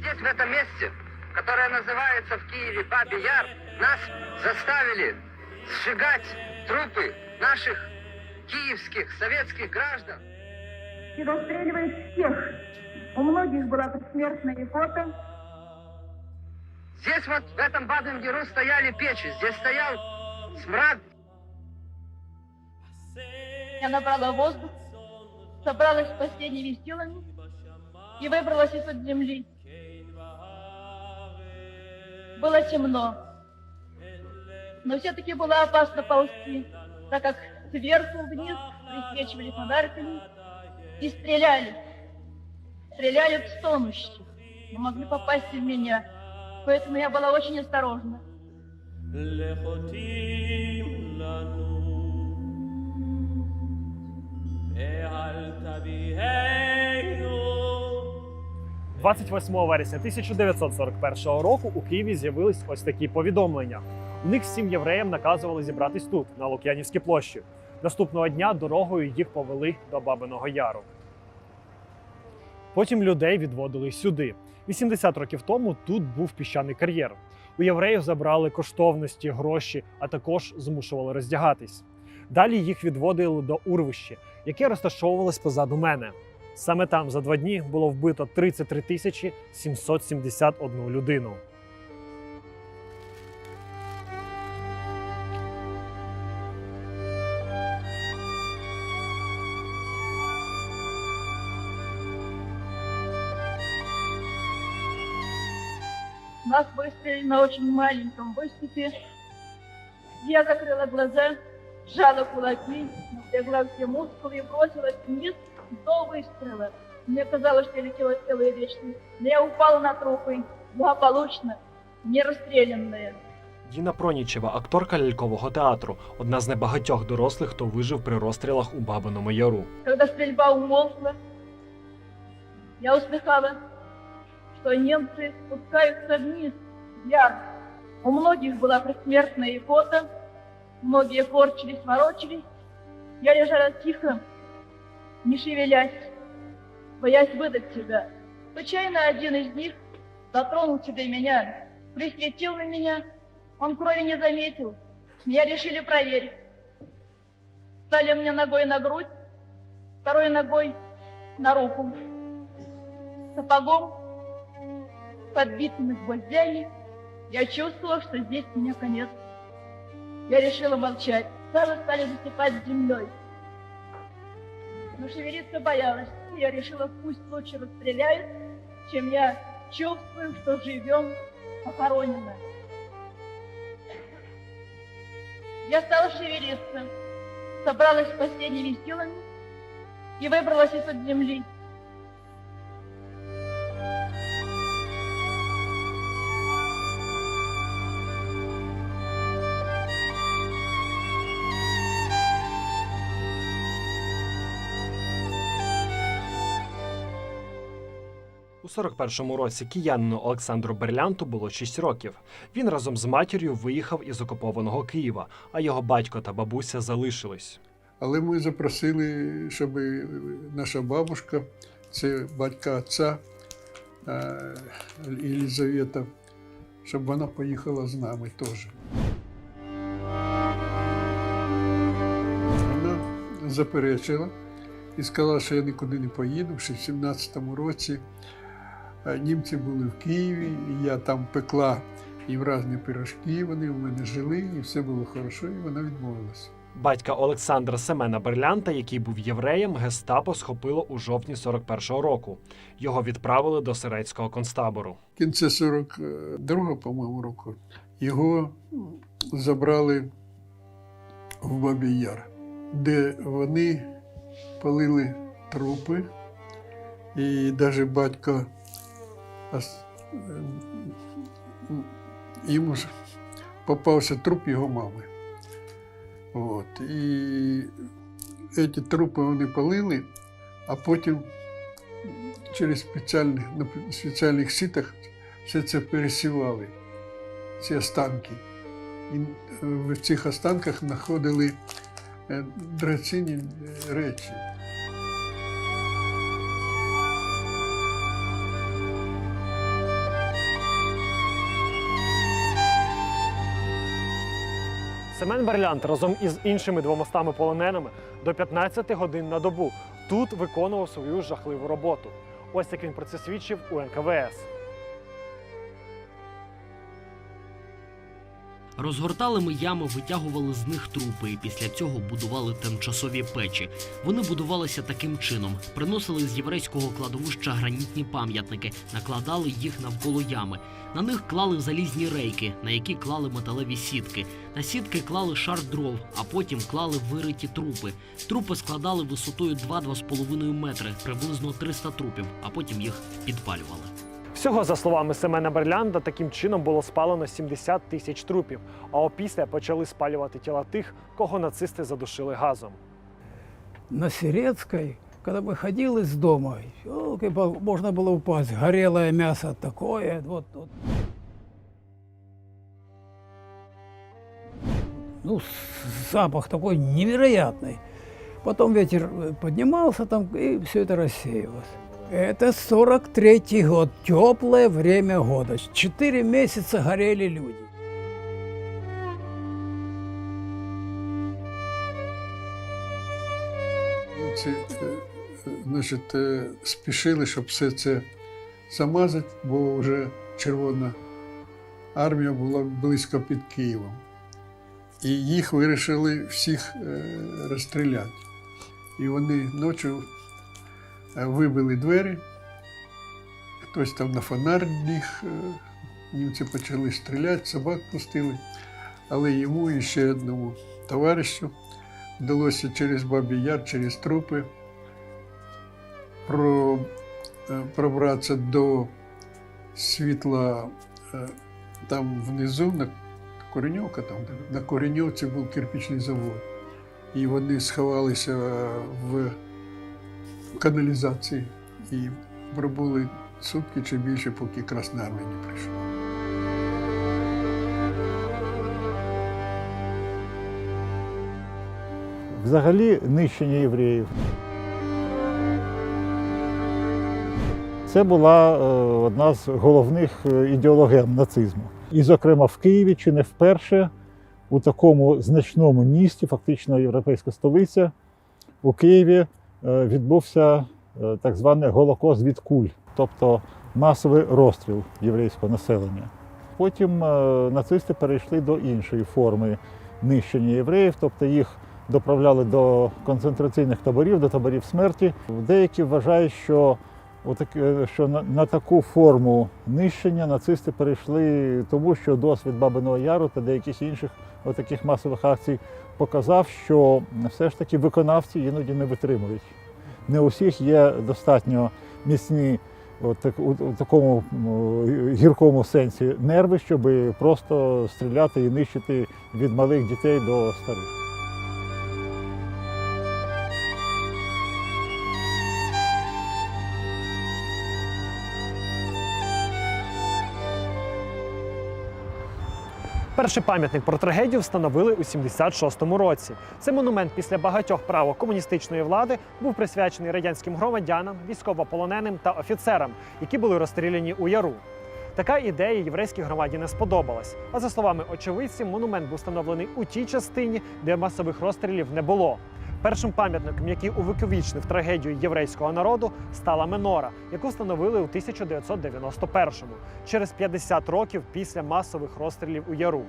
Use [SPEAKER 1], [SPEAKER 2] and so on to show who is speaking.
[SPEAKER 1] Здесь, в этом месте, которое называется в Киеве Бабий Яр, нас заставили сжигать трупы наших киевских, советских граждан.
[SPEAKER 2] И расстреливают всех. У многих была предсмертная фото.
[SPEAKER 1] Здесь вот в этом бабном яру стояли печи. Здесь стоял смрад
[SPEAKER 2] я набрала воздух, собралась с последними силами и выбралась из-под земли. Было темно, но все-таки было опасно ползти, так как сверху вниз присвечивали фонариками и стреляли. Стреляли в стонущих, но могли попасть и в меня, поэтому я была очень осторожна.
[SPEAKER 3] 28 вересня 1941 року у Києві з'явились ось такі повідомлення. У них всім євреям наказували зібратись тут, на Лук'янівській площі. Наступного дня дорогою їх повели до Бабиного Яру. Потім людей відводили сюди. 80 років тому тут був піщаний кар'єр. У євреїв забрали коштовності, гроші, а також змушували роздягатись. Далі їх відводили до урвища, яке розташовувалось позаду мене. Саме там за два дні було вбито 33 тисячі 771 людину.
[SPEAKER 2] Нас выстрелили на очень маленьком выступе. Я закрыла глаза, сжала кулаки, напрягла все мускулы и бросилась вниз до выстрела. Мне казалось, что я летела целую вечность. Но я упала на трупы, благополучно, не расстрелянная.
[SPEAKER 3] Діна Пронічева, акторка лялькового театру, одна з небагатьох дорослих, хто вижив при розстрілах у Бабиному Яру.
[SPEAKER 2] Когда стрельба умолкла, я услыхала, что немцы спускаются вниз, в яр. У многих была предсмертная икота, многие корчились, ворочались. Я лежала тихо, не шевелясь, боясь выдать себя. Случайно один из них дотронулся до меня, присветил на меня. Он крови не заметил. Меня решили проверить. Стали мне ногой на грудь, второй ногой на руку, сапогом, подбитыми гвоздями. Я чувствовала, что здесь мне конец. Я решила молчать. Сразу стали засыпать землей. Но шевелиться боялась. Я решила, пусть лучше расстреляют, чем я чувствую, что живем похоронено. Я стала шевелиться, собралась с последними силами и выбралась из-под земли.
[SPEAKER 3] У 41-му році киянину Олександру Берлянту було 6 років. Він разом з матір'ю виїхав із окупованого Києва, а його батько та бабуся залишились.
[SPEAKER 4] Але ми запросили, щоб наша бабушка, це батька отця е, Єлизавета, щоб вона поїхала з нами теж. Вона заперечила і сказала, що я нікуди не поїду, що в 17-му році німці були в Києві, і я там пекла їм різні пирожки, вони в мене жили, і все було хорошо, і вона відмовилася.
[SPEAKER 3] Батька Олександра Семена Берлянта, який був євреєм, гестапо схопило у жовтні 41-го року. Його відправили до сирецького концтабору.
[SPEAKER 4] В кінці 42-го, по-моєму, року його забрали в Бабій Яр, де вони палили трупи, і навіть батько йому ж попався труп його мами. От. І ці трупи вони палили, а потім через спеціальних, на спеціальних сітах все це пересівали, ці останки. І в цих останках знаходили е, е, речі.
[SPEAKER 3] Семен Берлянд разом із іншими двомостами полоненими до 15 годин на добу тут виконував свою жахливу роботу. Ось як він про це свідчив у НКВС.
[SPEAKER 5] Розгортали ми ями, витягували з них трупи, і після цього будували тимчасові печі. Вони будувалися таким чином: приносили з єврейського кладовища гранітні пам'ятники, накладали їх навколо ями. На них клали залізні рейки, на які клали металеві сітки. На сітки клали шар дров, а потім клали вириті трупи. Трупи складали висотою 2-2,5 метри, приблизно 300 трупів, а потім їх підпалювали.
[SPEAKER 3] Всього, за словами Семена Берлянда, таким чином було спалено 70 тисяч трупів. А опісля почали спалювати тіла тих, кого нацисти задушили газом.
[SPEAKER 6] на Сирецкой, когда мы ходил из дома, ёлки, по- можно было упасть. Горелое мясо такое, вот, вот. Ну, с- запах такой невероятный. Потом ветер э, поднимался там, и все это рассеялось. Это 43-й год, теплое время года. Четыре месяца горели люди.
[SPEAKER 4] Німці, е, значить, е, спішили, щоб все це замазати, бо вже Червона армія була близько під Києвом. І їх вирішили всіх е, розстріляти. І вони ночі вибили двері, хтось там на фонар ліг, е, німці почали стріляти, собак пустили. Але йому і ще одному товаришу вдалося через Бабій Яр, через трупи про, е, пробратися до світла е, там внизу, на Кореньовка, там, на Кореньовці був кирпичний завод. І вони сховалися в каналізації і пробули сутки чи більше, поки Красна Армія не прийшла.
[SPEAKER 7] взагалі нищення євреїв. Це була е, одна з головних е, ідеологем нацизму. І, зокрема, в Києві чи не вперше у такому значному місті, фактично європейська столиця, у Києві відбувся е, так званий Голокост від куль, тобто масовий розстріл єврейського населення. Потім е, нацисти перейшли до іншої форми нищення євреїв, тобто їх доправляли до концентраційних таборів, до таборів смерті. Деякі вважають, що, що на, таку форму нищення нацисти перейшли, тому що досвід Бабиного Яру та деяких інших отаких масових акцій показав, що все ж таки виконавці іноді не витримують. Не у всіх є достатньо міцні от так, у, у такому гіркому сенсі нерви, щоб просто стріляти і нищити від малих дітей до старих.
[SPEAKER 3] Перший пам'ятник про трагедію встановили у 76-му році. Це монумент після багатьох правок комуністичної влади був присвячений радянським громадянам, військовополоненим та офіцерам, які були розстріляні у яру. Така ідея єврейській громаді не сподобалась. А за словами очевидців, монумент був встановлений у тій частині, де масових розстрілів не було. Першим пам'ятником, який увековічнив трагедію єврейського народу, стала Менора, яку встановили у 1991-му, через 50 років після масових розстрілів у Яру.